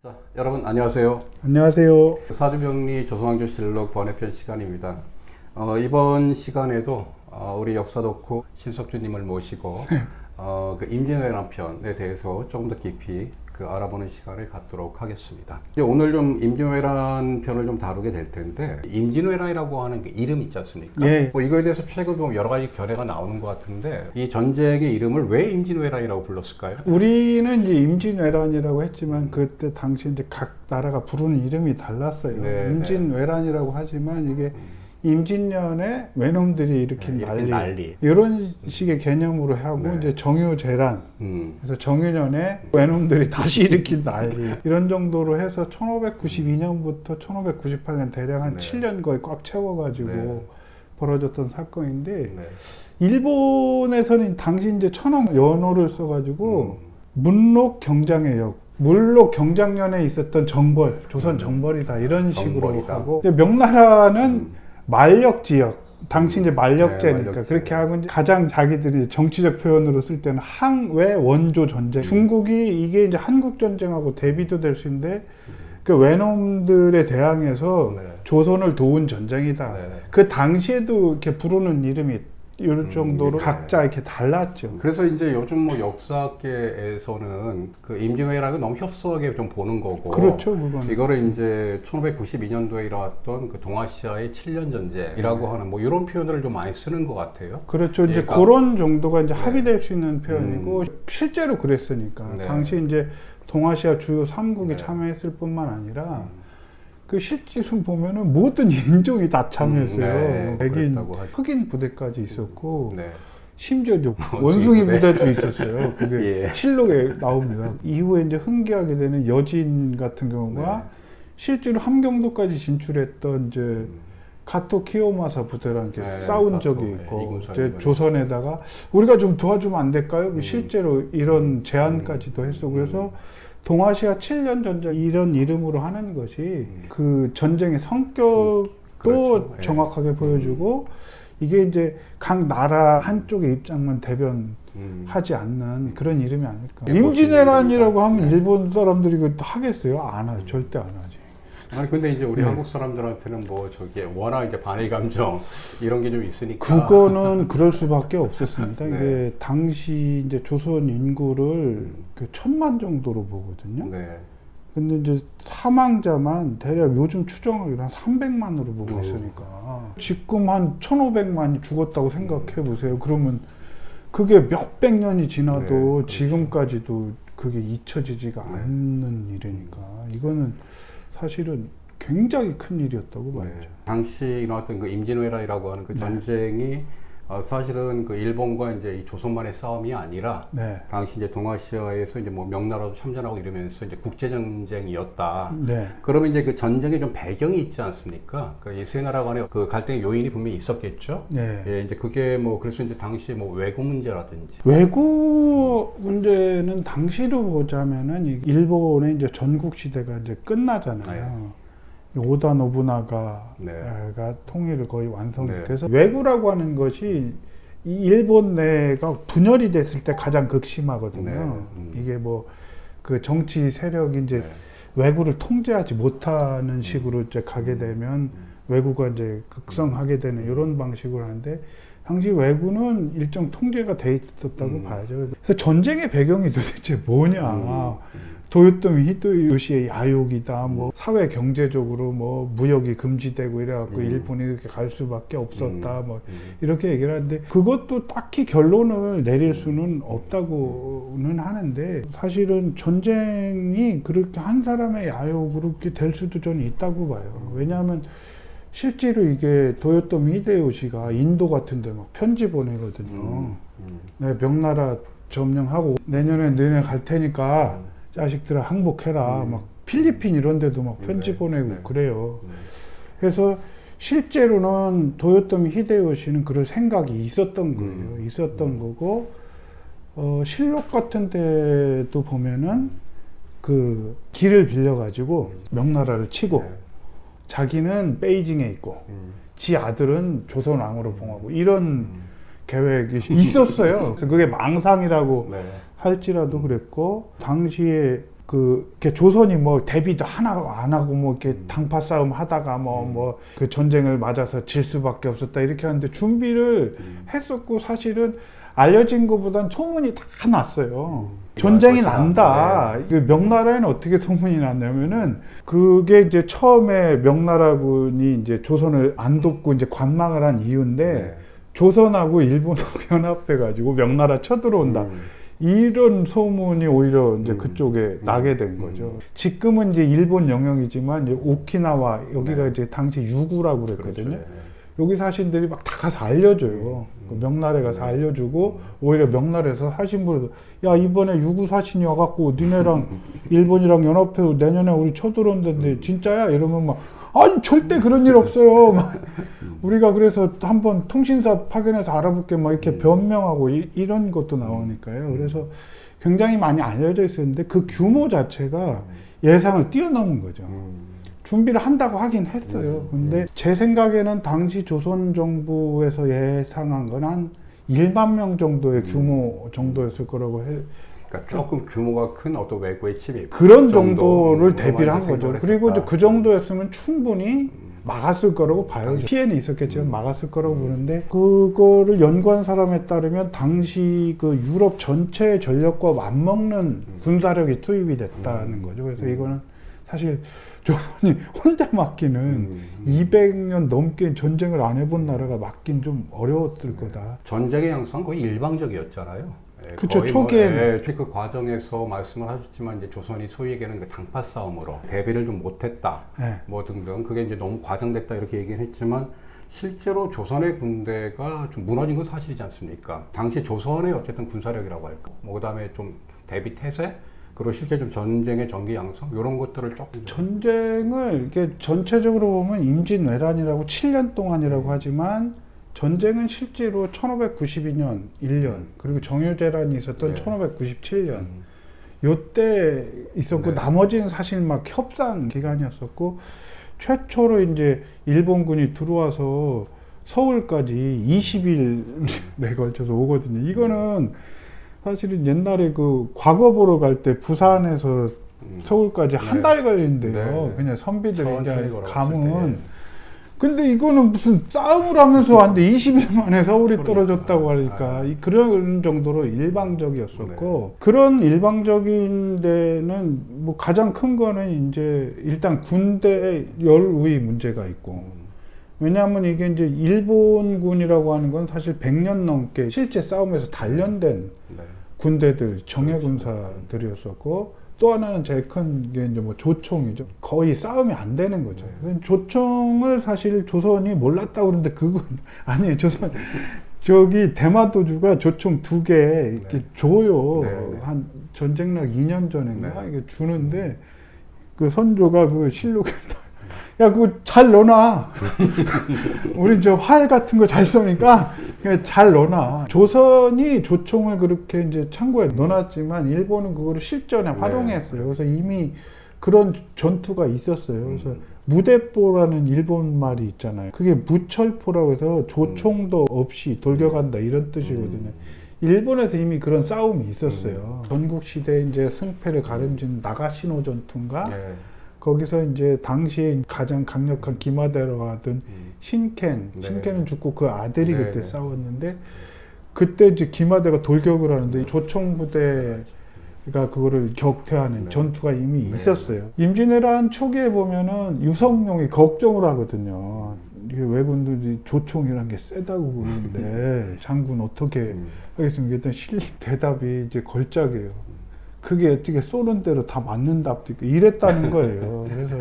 자, 여러분 안녕하세요. 안녕하세요. 사주병리 조선왕조실록 번외편 시간입니다. 어, 이번 시간에도 어, 우리 역사 덕후 신석주님을 모시고 어, 그 임진왜란 편에 대해서 조금 더 깊이 그 알아보는 시간을 갖도록 하겠습니다. 이제 오늘 좀 임진왜란 편을 좀 다루게 될 텐데 임진왜란이라고 하는 게 이름 있지 않습니까? 예. 뭐 이거에 대해서 최근 좀 여러 가지 견해가 나오는 것 같은데 이 전쟁의 이름을 왜 임진왜란이라고 불렀을까요? 우리는 이제 임진왜란이라고 했지만 그때 당시 이제 각 나라가 부르는 이름이 달랐어요. 네, 임진왜란이라고 하지만 이게 임진년에 외놈들이 일으킨 네, 난리, 난리. 이런 식의 개념으로 하고 네. 이제 정유재란 음, 그래서 정유년에 외놈들이 다시 일으킨 난리 이런 정도로 해서 1592년부터 1598년 대략 한 네. 7년 거의 꽉 채워가지고 네. 벌어졌던 사건인데 네. 일본에서는 당시 이제 천황 연호를 써가지고 음. 문록 경장의 역 물록 경장년에 있었던 정벌 조선 정벌이다 이런 식으로 음. 정벌이다. 하고 이제 명나라는 음. 만력 지역 당시 이제 만력제니까 네. 그렇게 하고 이제 가장 자기들이 정치적 표현으로 쓸 때는 항외 원조 전쟁 중국이 이게 이제 한국 전쟁하고 대비도 될 수 있는데 그 외놈들에 대항해서 네. 조선을 도운 전쟁이다. 네. 그 당시에도 이렇게 부르는 이름이 이럴 음, 정도로 네. 각자 이렇게 달랐죠. 그래서 이제 요즘 뭐 역사계에서는 그 임진왜란을 너무 협소하게 좀 보는 거고. 그렇죠, 그건. 이거를 이제 1992년도에 일어났던 그 동아시아의 7년 전쟁이라고 네. 하는 뭐 이런 표현들을 좀 많이 쓰는 것 같아요. 그렇죠. 이제 예, 그러니까- 그런 정도가 이제 네. 합의될 수 있는 표현이고 음. 실제로 그랬으니까 네. 당시 이제 동아시아 주요 3국이 네. 참여했을 뿐만 아니라 음. 그 실질은 보면은 모든 인종이 다 참여했어요. 음, 네, 백인. 흑인 부대까지 있었고 네. 심지어 이제 원숭이 원숭이 부대. 부대도 있었어요. 그게 예. 실록에 나옵니다. 이후에 이제 흥기하게 되는 여진 같은 경우가 네. 실제로 함경도까지 진출했던 이제 음. 카토 키오마사 부대랑 이렇게 네, 싸운 카토, 적이 네, 있고 이군사의 이제. 조선에다가 우리가 좀 도와주면 안 될까요? 음. 실제로 이런 제안까지도 했어. 그래서 동아시아 7년 전쟁 이런 이름으로 하는 것이 그 전쟁의 성격도 그렇죠. 예. 정확하게 보여주고 이게 이제 각 나라 한쪽의 입장만 대변 음. 하지 않는 그런 이름이 아닐까. 네, 임진왜란이라고 하면 네. 일본 사람들이 그거 하겠어요? 안 하죠. 절대 안 하지. 아니 근데 이제 우리 네. 한국 사람들한테는 뭐 저기 워낙 이제 반일 감정 이런 게 좀 있으니까 그거는 그럴 수밖에 없었습니다. 네. 이게 당시 이제 조선 인구를 음. 그 천만 정도로 보거든요. 네. 근데 이제 사망자만 대략 요즘 추정하기로 한 300만으로 보고 오. 있으니까 지금 한 1,500만이 죽었다고 생각해 보세요. 그러면 그게 몇 백 년이 네, 지나도 그렇죠. 지금까지도 그게 잊혀지지가 네. 않는 일이니까 이거는 사실은 굉장히 큰 일이었다고 봐야죠. 네. 당시 일어났던 그 임진왜란이라고 하는 그 네. 전쟁이 어, 사실은 그 일본과 이제 이 조선만의 싸움이 아니라 네. 당시 이제 동아시아에서 이제 뭐 명나라도 참전하고 이러면서 이제 국제 전쟁이었다. 네. 그러면 이제 그 전쟁에 좀 배경이 있지 않습니까? 그세 나라 간의 그 갈등의 요인이 분명히 있었겠죠. 네. 예, 이제 그게 뭐 그래서 이제 당시 뭐 외국 문제라든지 외구 문제는 당시로 보자면은 이 일본의 이제 전국 시대가 이제 끝나잖아요. 오다 노부나가가 네. 통일을 거의 완성돼서 네. 외구라고 하는 것이 이 일본 내가 분열이 됐을 때 가장 극심하거든요. 네. 음. 이게 뭐 그 정치 세력이 이제 네. 외구를 통제하지 못하는 식으로 이제 가게 되면 음. 외구가 이제 극성하게 되는 이런 방식으로 하는데 당시 외구는 일정 통제가 돼 있었다고 음. 봐야죠. 그래서 전쟁의 배경이 도대체 뭐냐? 음. 도요토미 히토요시의 야욕이다. 음. 뭐 사회 경제적으로 뭐 무역이 금지되고 이래갖고 음. 일본이 이렇게 갈 수밖에 없었다. 뭐 음. 이렇게 얘기를 하는데 그것도 딱히 결론을 내릴 수는 없다고는 하는데 사실은 전쟁이 그렇게 한 사람의 야욕으로 그렇게 될 수도 저는 있다고 봐요. 왜냐하면 실제로 이게 도요토미 히데요시가 인도 같은 데 막 편지 보내거든요. 음. 음. 네, 명나라 점령하고 내년에 너네 갈 테니까 자식들아 항복해라. 음. 막 필리핀 이런 데도 막 편지 네, 보내고 네. 그래요. 음. 그래서 실제로는 도요토미 히데요시는 그럴 생각이 있었던 거예요. 음. 있었던 거고 어, 실록 같은 데도 보면은 그 길을 빌려 가지고 명나라를 치고 네. 자기는 베이징에 있고 음. 지 아들은 조선 왕으로 봉하고 이런 음. 계획이 있었어요. 그래서 그게 망상이라고 네. 할지라도 그랬고 당시에 그 이렇게 조선이 뭐 대비도 하나 안 하고 뭐 이렇게 당파 싸움 하다가 뭐 뭐 그 전쟁을 맞아서 질 수밖에 없었다 이렇게 하는데 준비를 음. 했었고 사실은 알려진 것보단 소문이 다 났어요. 전쟁이 것이다. 난다. 그 명나라에는 어떻게 소문이 났냐면은 그게 이제 처음에 명나라군이 이제 조선을 안 돕고 이제 관망을 한 이유인데 네. 조선하고 일본하고 연합해가지고 명나라 쳐들어온다. 음. 이런 소문이 오히려 이제 음. 그쪽에 나게 된 음. 거죠. 지금은 이제 일본 영역이지만 이제 오키나와 여기가 네. 이제 당시 유구라고 그랬거든요. 그렇죠. 여기 사신들이 막 다 가서 알려줘요. 그 음. 명나라에 가서 네. 알려주고 오히려 명나라에서 사신 분들도 야 이번에 유구 사신이 와갖고 니네랑 일본이랑 연합해서 내년에 우리 쳐들어온다는데 진짜야? 이러면 막 아니 절대 그런 일 없어요. 막 우리가 그래서 한번 통신사 파견해서 알아볼게 막 이렇게 음. 변명하고 이, 이런 것도 나오니까요. 그래서 굉장히 많이 알려져 있었는데 그 규모 자체가 예상을 뛰어넘은 거죠. 음. 준비를 한다고 하긴 했어요. 음, 근데 제 생각에는 당시 조선 정부에서 예상한 건 한 1만 명 음. 정도의 규모 정도였을 거라고 해. 그러니까 조금 규모가 큰 어떤 외국의 침입 그런 정도, 정도를 음, 대비를 한 거죠. 그리고 이제. 그 정도였으면 충분히 음. 막았을 거라고 봐요. 피해는 있었겠지만 막았을 거라고 보는데 그거를 연구한 사람에 따르면 당시 그 유럽 전체의 전력과 맞먹는 군사력이 투입이 됐다는 거죠. 그래서 이거는 사실 조선이 혼자 막기는 음. 200년 넘게 전쟁을 안 해본 나라가 막긴 좀 어려웠을 거다. 전쟁의 양상은 거의 일방적이었잖아요. 예, 그쵸, 거의 뭐, 초기에는. 예, 그 과정에서 말씀을 하셨지만 이제 조선이 소위 얘기하는 그 당파 싸움으로 대비를 좀 못했다, 네. 뭐 등등 그게 이제 너무 과장됐다 이렇게 얘기는 했지만 실제로 조선의 군대가 좀 무너진 건 사실이지 않습니까? 당시 조선의 어쨌든 군사력이라고 할까, 뭐 그다음에 좀 대비 태세, 그리고 실제 좀 전쟁의 전기 양상 이런 것들을 조금 전쟁을 이렇게 전체적으로 보면 임진왜란이라고 7년 동안이라고 하지만 전쟁은 실제로 1592년 1년 그리고 정유재란이 있었던 네. 1597년 음, 요때 있었고 네. 나머지는 사실 막 협상 기간이었었고 최초로 이제 일본군이 들어와서 서울까지 20일에 걸쳐서 오거든요. 이거는 사실은 옛날에 그 과거 보러 갈 때 부산에서 음. 서울까지 한 네. 달 걸린대요. 네. 그냥 선비들이 천천히 이제. 때. 근데 이거는 무슨 싸움을 하면서 왔는데 20일 만에 서울이 그러니까. 떨어졌다고 하니까 아. 이- 그런 정도로 일방적이었었고 네. 그런 일방적인 데는 뭐 가장 큰 거는 이제 일단 군대 열우위 문제가 있고 음. 왜냐하면 이게 이제 일본군이라고 하는 건 사실 100년 넘게 실제 싸움에서 단련된 네. 군대들 정예 군사들이었었고 또 하나는 제일 큰 게 이제 뭐 조총이죠. 거의 싸움이 안 되는 거죠. 네. 조총을 사실 조선이 몰랐다고 그러는데 그건 아니에요. 조선 저기 대마도주가 조총 두 개 이렇게 네. 줘요. 네, 네. 한 전쟁락 2년 전인가 네. 이게 주는데 그 선조가 그 실록에 야 그거 잘 넣어놔. 우리 저 활 같은 거 잘 쏘니까 잘 넣어놔. 조선이 조총을 그렇게 이제 창고에 넣어놨지만 일본은 그거를 실전에 네. 활용했어요. 그래서 이미 그런 전투가 있었어요. 그래서 음. 무대포라는 일본 말이 있잖아요. 그게 무철포라고 해서 조총도 없이 돌격한다 이런 뜻이거든요. 일본에서 이미 그런 싸움이 있었어요. 전국 시대 이제 승패를 가름진 나가시노 전투인가? 네. 거기서 이제 당시에 가장 강력한 기마데로 하던 음. 신켄, 네. 신켄은 죽고 그 아들이 네, 그때 네. 싸웠는데 그때 이제 기마데가 돌격을 하는데 조총 부대가 그거를 격퇴하는 네. 전투가 이미 네. 있었어요. 임진왜란 초기에 보면은 유성룡이 걱정을 하거든요. 이게 왜군들이 조총이란 게 세다고 그러는데 장군 어떻게 음. 하겠습니까? 일단 실 대답이 이제 걸작이에요. 그게 어떻게 쏘는 대로 다 맞는 답도 있고 이랬다는 거예요. 그래서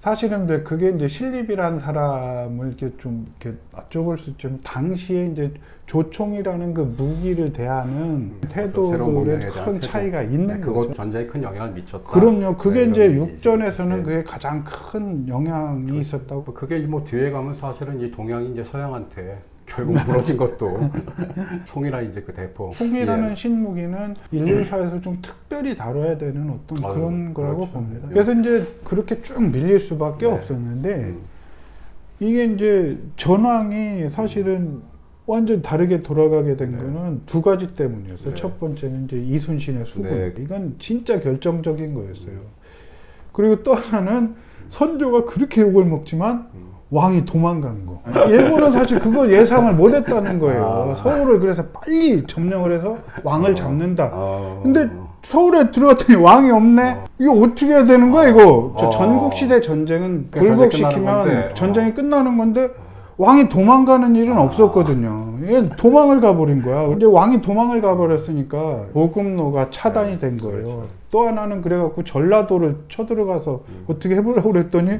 사실은 근데 그게 이제 신립이란 사람을 이렇게 좀 이렇게 낯좁을 수 있지만 당시에 이제 조총이라는 그 무기를 대하는 문명에 대한 큰 태도. 차이가 있는 네, 거죠. 전쟁에 큰 영향을 미쳤다. 그럼요. 그게 네, 이제. 육전에서는 네. 그게 가장 큰 영향이 있었다고. 뭐 그게 뭐 뒤에 가면 사실은 이 동양이 이제 서양한테 결국 무너진 것도 총이라 이제 그 대포. 총이라는 예. 신무기는 인류사에서 좀 특별히 다뤄야 되는 어떤 아유, 그런 거라고 그렇죠. 봅니다. 예. 그래서 이제 그렇게 쭉 밀릴 수밖에 네. 없었는데 음. 이게 이제 전황이 사실은 완전 다르게 돌아가게 된 네. 거는 두 가지 때문이었어요. 네. 첫 번째는 이제 이순신의 수군. 네. 이건 진짜 결정적인 거였어요. 그리고 또 하나는 선조가 그렇게 욕을 먹지만 음. 왕이 도망간 거. 일본은 사실 그걸 예상을 못 했다는 거예요. 아. 서울을 그래서 빨리 점령을 해서 왕을 잡는다. 어, 근데 서울에 들어갔더니 왕이 없네. 이거 어떻게 해야 되는 거야 이거? 저 어. 전국 시대 전쟁은 그러니까 건데. 어. 전쟁이 끝나는 건데 왕이 도망가는 일은 없었거든요. 얘 도망을 가버린 거야. 근데 왕이 도망을 가버렸으니까 보급로가 차단이 된 거예요. 그렇죠. 또 하나는 그래갖고 전라도를 쳐들어가서 음. 어떻게 해보려고 그랬더니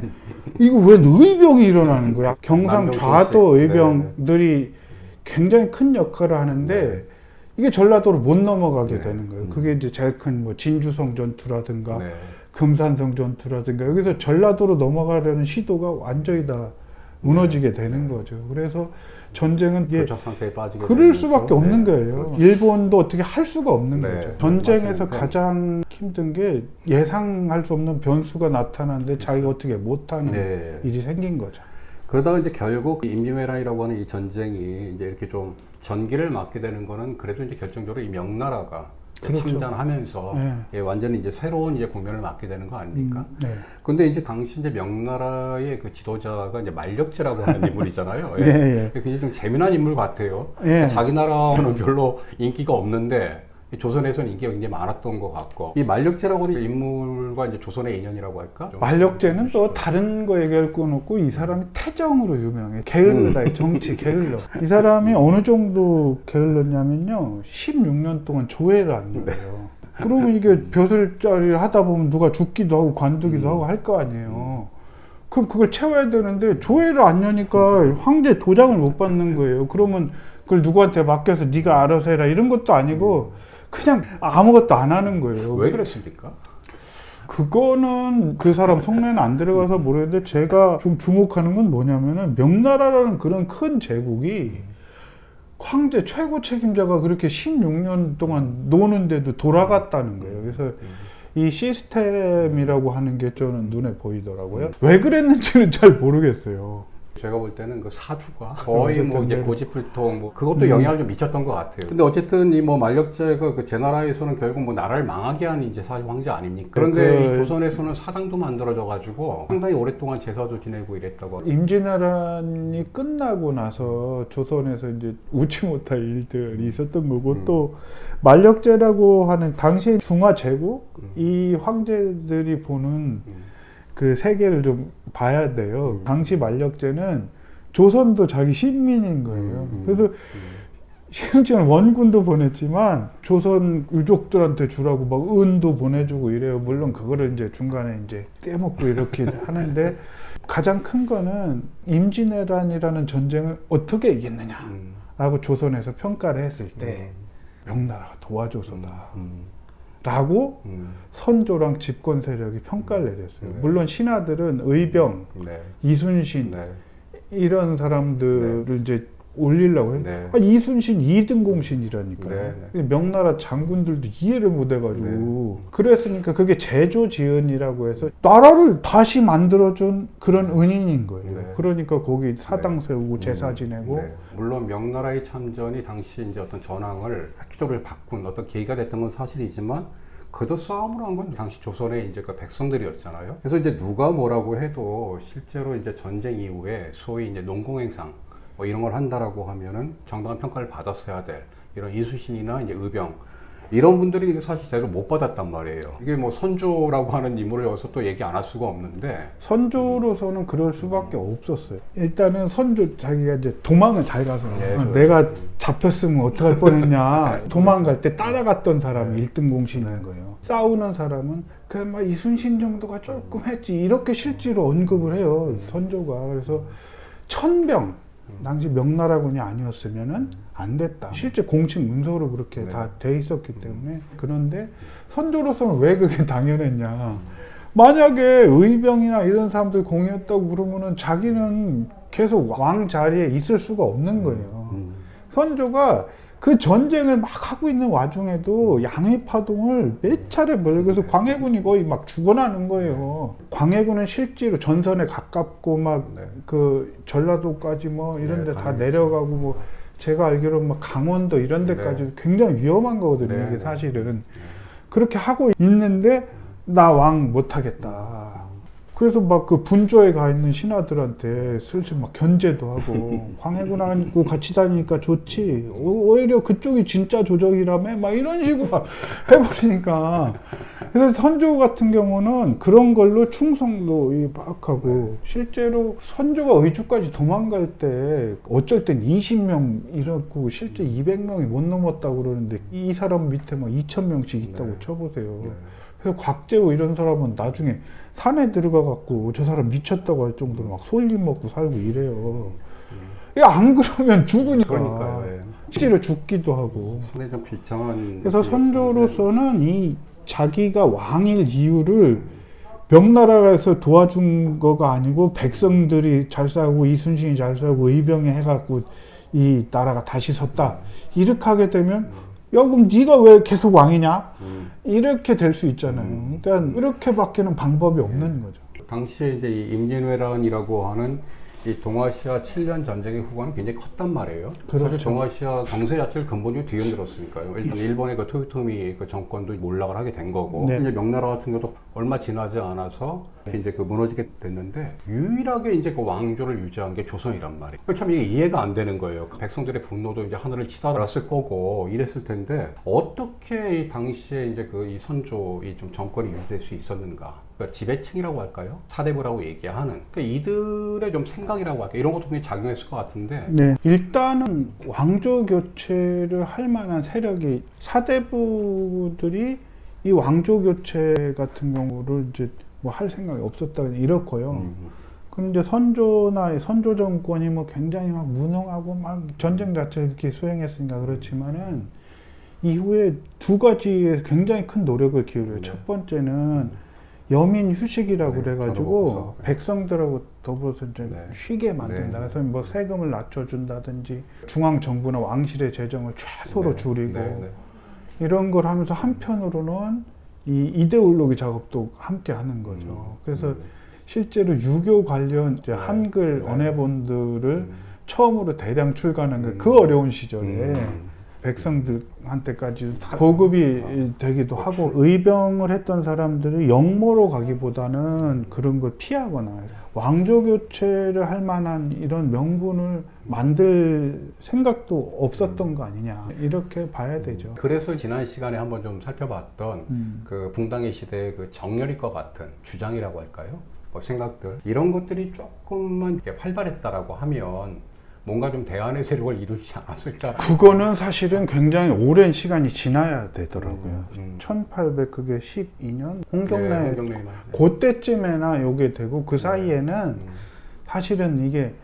이거 왜 의병이 일어나는 거야? 경상 남경 좌도 도시. 의병들이 굉장히 큰 역할을 하는데 이게 전라도를 못 넘어가게 네. 되는 거예요. 음. 그게 이제 제일 큰 뭐 진주성 전투라든가 네. 금산성 전투라든가 여기서 전라도로 넘어가려는 시도가 완전히 다 무너지게 되는 거죠. 그래서 전쟁은 이게 교착 상태에 빠지게 그럴 되면서, 수밖에 없는 네. 거예요. 일본도 어떻게 할 수가 없는 네, 거죠. 전쟁에서 맞습니다. 가장 힘든 게 예상할 수 없는 변수가 나타나는데 자기가 어떻게 못하는 네. 일이 생긴 거죠. 그러다가 이제 결국 그 임진왜란이라고 하는 이 전쟁이 이제 이렇게 좀 전기를 맞게 되는 거는 그래도 이제 결정적으로 이 명나라가 그렇죠. 참전하면서 네. 예, 완전히 이제 새로운 이제 국면을 맞게 되는 거 아닙니까? 음, 네. 근데 이제 당시 이제 명나라의 그 지도자가 이제 만력제라고 하는 인물이잖아요. 예, 예. 굉장히 좀 재미난 인물 같아요. 예. 자기 나라는 별로 인기가 없는데 이 조선에서는 인기가 굉장히 많았던 것 같고 이 만력제라고 하는 인물과 이제 조선의 인연이라고 할까? 좀 만력제는 또 다른 거 얘기할 건 없고 이 사람이 태정으로 유명해. 게을르다. 음. 정치 게을러. 이 사람이 어느 정도 게을렀냐면요. 16년 동안 조회를 안 열어요. 그러면 이게 벼슬자리를 하다 보면 누가 죽기도 하고 관두기도 음. 하고 할 거 아니에요. 그럼 그걸 채워야 되는데 조회를 안 여니까 황제 도장을 못 받는 거예요. 그러면 그걸 누구한테 맡겨서 네가 알아서 해라 이런 것도 아니고 그냥 아무것도 안 하는 거예요. 왜 그랬습니까? 그거는 그 사람 속내는 안 들어가서 모르겠는데 제가 좀 주목하는 건 뭐냐면은 명나라라는 그런 큰 제국이 황제 최고 책임자가 그렇게 16년 동안 노는데도 돌아갔다는 거예요. 그래서 이 시스템이라고 하는 게 저는 눈에 보이더라고요. 왜 그랬는지는 잘 모르겠어요. 제가 볼 때는 그 사주가 거의 뭐 이제 어쨌든 고집불통 뭐 그것도 음. 영향을 좀 미쳤던 것 같아요. 근데 어쨌든 이 뭐 만력제가 그 제 나라에서는 결국 뭐 나라를 망하게 한 이제 사실 황제 아닙니까? 그런데 그- 이 조선에서는 사당도 만들어져 가지고 상당히 오랫동안 제사도 지내고 이랬다고. 임진왜란이 끝나고 나서 조선에서 이제 웃지 못할 일들이 있었던 거고 음. 또 만력제라고 하는 당시 중화 제국 음. 이 황제들이 보는 음. 그 세계를 좀 봐야 돼요. 음. 당시 만력제는 조선도 자기 식민인 거예요. 음. 그래서 심지어는 원군도 보냈지만 조선 유족들한테 주라고 막 은도 보내주고 이래요. 물론 그거를 이제 중간에 이제 떼먹고 이렇게 하는데 가장 큰 거는 임진왜란이라는 전쟁을 어떻게 이겼느냐라고 음. 조선에서 평가를 했을 때 명나라가 도와줘서다. 음. 라고 음. 선조랑 집권 세력이 평가를 내렸어요. 네. 물론 신하들은 의병, 네. 이순신 네. 이런 사람들을 이제 올리려고 했 네. 아, 이순신 2등 공신이라니까요. 네, 근데 명나라 장군들도 이해를 못 해가지고 네. 그랬으니까 그게 제조지은이라고 해서 나라를 다시 만들어준 그런 은인인 거예요. 네. 그러니까 거기 사당 세우고 제사 지내고 네. 물론 명나라의 참전이 당시 이제 어떤 전황을 획기적으로 바꾼 어떤 계기가 됐던 건 사실이지만 그도 싸움을 한 건 당시 조선의 이제 그 백성들이었잖아요. 그래서 이제 누가 뭐라고 해도 실제로 이제 전쟁 이후에 소위 이제 농공행상 뭐 이런 걸 한다라고 하면은 정당한 평가를 받았어야 될 이런 이수신이나 이제 의병 이런 분들이 사실 제대로 못 받았단 말이에요. 이게 뭐 선조라고 하는 인물을 여기서 또 얘기 안 할 수가 없는데 선조로서는 그럴 수밖에 없었어요. 일단은 선조 자기가 이제 도망을 잘 가서 네, 내가 잡혔으면 어떡할 뻔했냐. 도망갈 때 따라갔던 사람이 일 1등 공신인 거예요. 싸우는 사람은 그막 이순신 정도가 조금 했지 이렇게 실제로 언급을 해요. 선조가 그래서 천병 당시 명나라군이 아니었으면은 안 됐다. 실제 공식 문서로 그렇게 네. 다돼 있었기 때문에 그런데 선조로서는 왜 그게 당연했냐? 만약에 의병이나 이런 사람들 공이었다고 그러면은 자기는 계속 왕 자리에 있을 수가 없는 거예요. 음, 선조가 그 전쟁을 막 하고 있는 와중에도 양해 파동을 몇 차례 벌여서 광해군이 거의 막 죽어나는 거예요. 광해군은 실제로 전선에 가깝고 막 네. 그 전라도까지 뭐 이런 네, 데다 당연히. 내려가고 뭐 제가 알기로 막 강원도 이런 데까지 굉장히 위험한 거거든요. 네, 이게 네. 사실은 그렇게 하고 있는데 나 왕 못하겠다. 그래서 막 그 분조에 가 있는 신하들한테 슬슬 막 견제도 하고 광해군하고 같이 다니니까 좋지. 오- 오히려 그쪽이 진짜 조정이라며 막 이런 식으로 막 해버리니까. 그래서 선조 같은 경우는 그런 걸로 충성도 이막 하고 실제로 선조가 의주까지 도망갈 때 어쩔 땐 20명 이렇고 실제 200명이 못 넘었다고 그러는데 이 사람 밑에 막 2,000명씩 있다고 네. 쳐보세요. 네. 그래서 곽재우 이런 사람은 나중에 산에 들어가 갖고 저 사람 미쳤다고 할 정도로 막 솔잎 먹고 살고 이래요. 야, 안 그러면 죽으니까. 그러니까요. 예. 실제로 죽기도 하고. 상당히 좀 비참한. 그래서. 선조로서는 이 자기가 왕일 이유를 명나라에서 도와준 거가 아니고 백성들이 잘 싸우고 이순신이 잘 싸우고 의병이 해갖고 이 나라가 다시 섰다. 이렇게 하게 되면 야 그럼 네가 왜 계속 왕이냐? 음. 이렇게 될 수 있잖아요. 그러니까 이렇게밖에는 방법이 없는 거죠. 당시에 이제 이 임진왜란이라고 하는 이 동아시아 7년 전쟁의 후과는 굉장히 컸단 말이에요. 그렇죠. 사실 동아시아 정세 자체를 근본적으로 뒤흔들었으니까요. 일단 일본의 그 토요토미 그 정권도 몰락을 하게 된 거고, 네. 이제 명나라 같은 경우도 얼마 지나지 않아서 이제 그 무너지게 됐는데 유일하게 이제 그 왕조를 유지한 게 조선이란 말이에요. 그참 이게 이해가 안 되는 거예요. 그 백성들의 분노도 이제 하늘을 치달았을 거고 이랬을 텐데 어떻게 이 당시에 이제 그 이 선조 이좀 정권이 유지될 수 있었는가? 그러니까 지배층이라고 할까요? 사대부라고 얘기하는 그러니까 이들의 좀 생각이라고 할까 요 이런 것도 굉장히 작용했을 것 같은데 네. 일단은 왕조 교체를 할 만한 세력이 사대부들이 이 왕조 교체 같은 경우를 이제 뭐 할 생각이 없었다 이렇고요. 음, 근데 선조나 선조 정권이 뭐 굉장히 막 무능하고 막 전쟁 자체를 이렇게 수행했으니까 그렇지만은 이후에 두 가지에 굉장히 큰 노력을 기울여요. 네. 첫 번째는 여민 휴식이라고 네, 그래가지고. 백성들하고 더불어서 이제 네. 쉬게 만든다. 네. 그래서 뭐 세금을 낮춰준다든지 중앙 정부나 왕실의 재정을 최소로 네, 줄이고 네, 네. 이런 걸 하면서 한편으로는 이 이데올로기 작업도 함께 하는 거죠. 음, 그래서 음, 실제로 유교 관련 이제 네. 한글 네. 언해본들을 음, 처음으로 대량 출간한 음. 그 어려운 시절에 음. 백성들한테까지 다 보급이 되기도 하고 의병을 했던 사람들이 영모로 가기보다는 그런 걸 피하거나 왕조 교체를 할 만한 이런 명분을 만들 생각도 없었던 거 아니냐 이렇게 봐야 되죠. 그래서 지난 시간에 한번 좀 살펴봤던 음. 그 붕당의 시대의 그것 같은 주장이라고 할까요? 뭐 생각들 이런 것들이 조금만 활발했다라고 하면 뭔가 좀 대안의 세력을 이루지 않았을까? 그거는 사실은 굉장히 오랜 시간이 지나야 되더라고요. 음. 1800 그게 12년 네, 홍경래 말. 네. 그때쯤에나 요게 되고 그 사이에는 음. 사실은 이게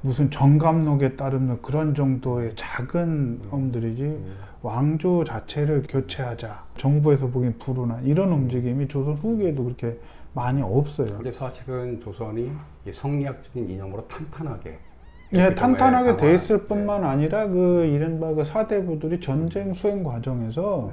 무슨 정감록에 따르는 그런 정도의 작은 엄들이지 음. 왕조 자체를 교체하자 정부에서 보기엔 불운한 이런 움직임이 조선 후기에도 그렇게 많이 없어요. 근데 사실은 조선이 이 성리학적인 이념으로 탄탄하게 예, 탄탄하게 돼 있을 뿐만 아니라 그 이른바 그 사대부들이 전쟁 수행 과정에서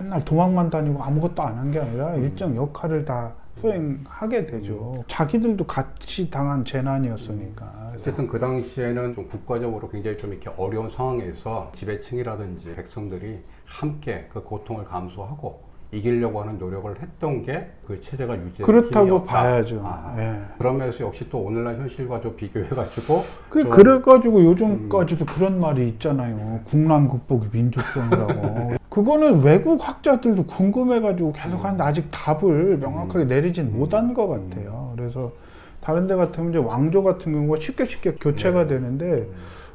맨날 도망만 다니고 아무것도 안 한 게 아니라 음. 일정 역할을 다 수행하게 되죠. 자기들도 같이 당한 재난이었으니까. 어쨌든 그 당시에는 좀 국가적으로 굉장히 좀 이렇게 어려운 상황에서 지배층이라든지 백성들이 함께 그 고통을 감수하고 이기려고 하는 노력을 했던 게 그 체제가 유지된 그렇다고. 봐야죠. 아, 예. 그런 면에서 역시 또 오늘날 현실과 좀 비교해가지고 그 좀- 그래가지고 요즘까지도 그런 말이 있잖아요. 국난 극복이 민족성이라고. 그거는 외국 학자들도 궁금해가지고 계속 하는데 아직 답을 명확하게 내리진 못한 것 같아요. 그래서 다른 데 같으면 이제 왕조 같은 경우가 쉽게 쉽게 교체가 네. 되는데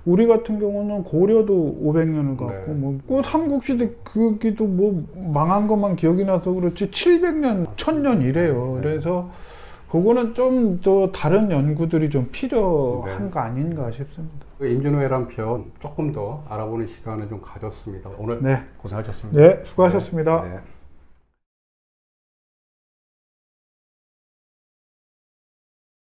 우리 같은 경우는 고려도 500년을 갖고 네. 뭐, 그 삼국시대 그기도 뭐 망한 것만 기억이 나서 그렇지 700년, 1000년 이래요. 네. 그래서 그거는 좀 더 다른 연구들이 좀 필요한 네. 거 아닌가 싶습니다. 그 임진왜란 편 조금 더 알아보는 시간을 좀 가졌습니다. 오늘 네. 고생하셨습니다. 네, 수고하셨습니다. 네.